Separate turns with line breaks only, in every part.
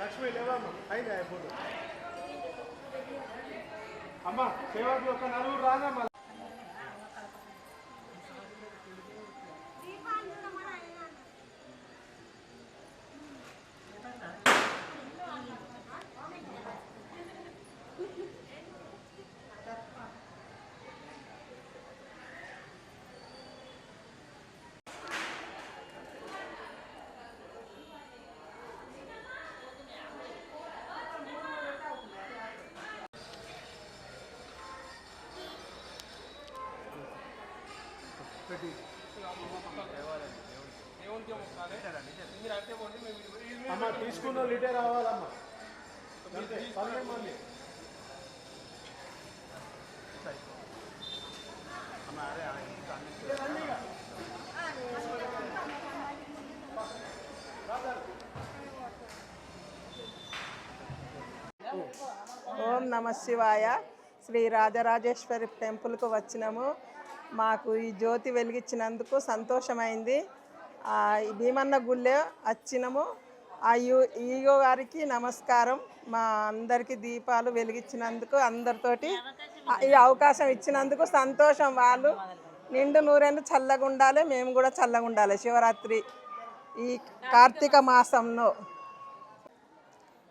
లక్ష్మి లేవమ్మా. అయింది ఫోటో అమ్మా సేవకు ఒక నలుగురు రానమ్మా పెట్టి. అమ్మ తీసుకున్న లీటర్ రావాలమ్మా పన్నెండు మంది.
ఓం నమ శివాయ. శ్రీ రాజరాజేశ్వరి టెంపుల్కు వచ్చినాము. మాకు ఈ జ్యోతి వెలిగించినందుకు సంతోషమైంది. ఈ భీమన్న గుళ్ళే వచ్చినము ఆ ఈగో గారికి నమస్కారం. మా అందరికీ దీపాలు వెలిగించినందుకు అందరితోటి ఈ అవకాశం ఇచ్చినందుకు సంతోషం వాళ్ళు. నిండు నూరేళ్ళు చల్లగా ఉండాలి మేము కూడా చల్లగా ఉండాలి శివరాత్రి ఈ కార్తీక మాసంలో.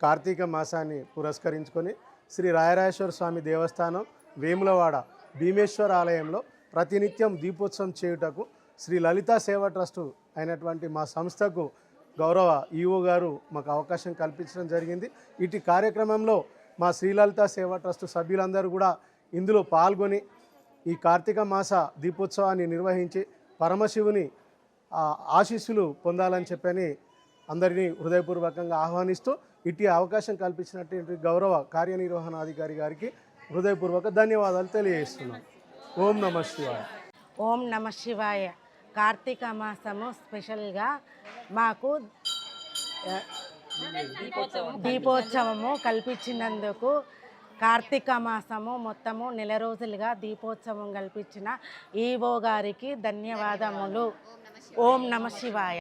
కార్తీక మాసాన్ని పురస్కరించుకొని శ్రీ రాయరాజేశ్వర స్వామి దేవస్థానం వేములవాడ భీమేశ్వర ఆలయంలో ప్రతినిత్యం దీపోత్సవం చేయుటకు శ్రీ లలితా సేవా ట్రస్టు అయినటువంటి మా సంస్థకు గౌరవ ఈఓ గారు మాకు అవకాశం కల్పించడం జరిగింది. ఇటు కార్యక్రమంలో మా శ్రీలలిత సేవా ట్రస్టు సభ్యులందరూ కూడా ఇందులో పాల్గొని ఈ కార్తీక మాస దీపోత్సవాన్ని నిర్వహించి పరమశివుని ఆశీస్సులు పొందాలని చెప్పని అందరినీ హృదయపూర్వకంగా ఆహ్వానిస్తూ ఇట్టి అవకాశం కల్పించినటువంటి గౌరవ కార్యనిర్వహణాధికారి గారికి హృదయపూర్వక ధన్యవాదాలు తెలియజేస్తున్నాను ఓం నమ శివాయ.
ఓం నమ శివాయ. కార్తీక మాసము స్పెషల్గా మాకు దీపోత్సవము కల్పించినందుకు కార్తీక మాసము మొత్తము నెల రోజులుగా దీపోత్సవం కల్పించిన ఈవో గారికి ధన్యవాదములు. ఓం నమ శివాయ.